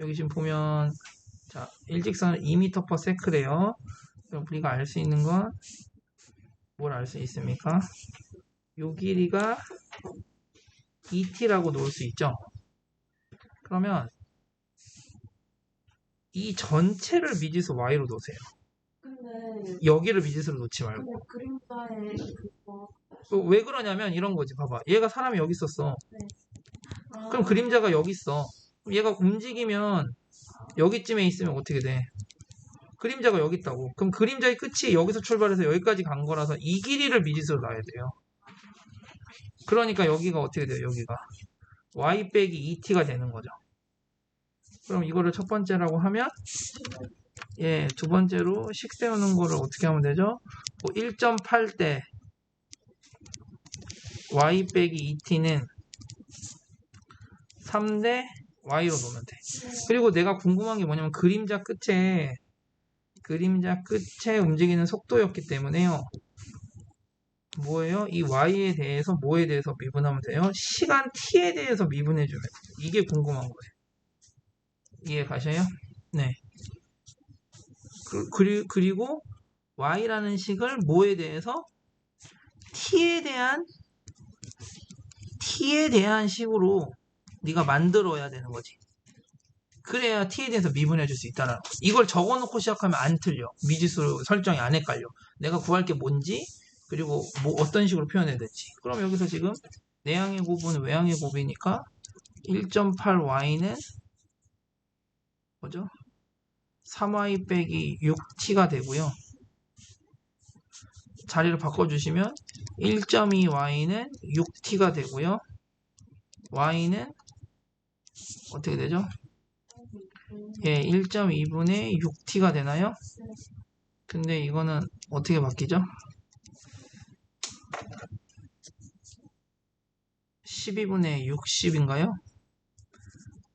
여기 지금 보면 자 일직선은 2m per sec래요. 그럼 우리가 알 수 있는 건 뭘 알 수 있습니까? 요 길이가 2t라고 놓을 수 있죠. 그러면 이 전체를 미지수 y로 놓으세요. 여기를 미지수로 놓지 말고. 어, 왜 그러냐면 이런 거지. 봐봐. 얘가 사람이 여기 있었어. 아, 그럼 그림자가 여기 있어. 얘가 움직이면 여기쯤에 있으면 어떻게 돼? 그림자가 여기 있다고. 그럼 그림자의 끝이 여기서 출발해서 여기까지 간 거라서 이 길이를 미지수로 놔야 돼요. 그러니까 여기가 어떻게 돼요? 여기가 y 빼기 2t가 되는 거죠. 그럼 이거를 첫 번째라고 하면 예, 두 번째로 식 세우는 거를 어떻게 하면 되죠? 1.8대 y 빼기 2t는 3대 y로 놓으면 돼. 그리고 내가 궁금한 게 뭐냐면 그림자 끝에 그림자 끝에 움직이는 속도였기 때문에요. 뭐예요? 이 y에 대해서 뭐에 대해서 미분하면 돼요? 시간 t에 대해서 미분해 주면 돼요. 이게 궁금한 거예요. 이해 가셔요? 네. 그, 그리, 그리고 y라는 식을 뭐에 대해서 t에 대한 t에 대한 식으로 네가 만들어야 되는 거지. 그래야 t에 대해서 미분해 줄 수 있다는 거. 이걸 적어놓고 시작하면 안 틀려. 미지수 설정이 안 헷갈려. 내가 구할 게 뭔지 그리고 뭐 어떤 식으로 표현해야 될지. 그럼 여기서 지금 내항의 곱은 외항의 곱이니까 1.8y는 뭐죠? 3y 빼기 6t가 되고요. 자리를 바꿔주시면 1.2y는 6t가 되고요. Y는 어떻게 되죠? 예, 1.2분의 6t가 되나요? 근데 이거는 어떻게 바뀌죠? 12분의 60인가요?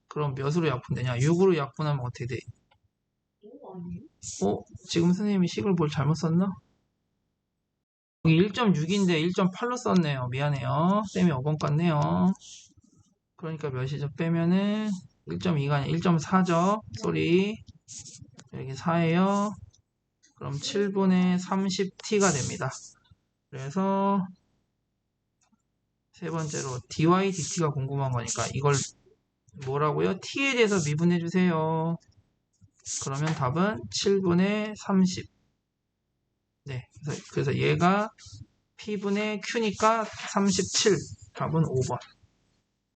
그럼 몇으로 약분되냐? 6으로 약분하면 어떻게 돼? 어? 지금 선생님이 식을 뭘 잘못 썼나? 여기 1.6인데 1.8로 썼네요. 미안해요. 쌤이 어번 같네요. 그러니까 몇이죠? 빼면은 1.2가 아니라 1.4죠. 쏘리. 여기 4예요. 그럼 7분의 30t가 됩니다. 그래서 세 번째로 dy dt가 궁금한 거니까 이걸 뭐라고요? t에 대해서 미분해 주세요. 그러면 답은 7분의 30. 네. 그래서, 그래서 얘가 P분의 Q니까 37. 답은 5번.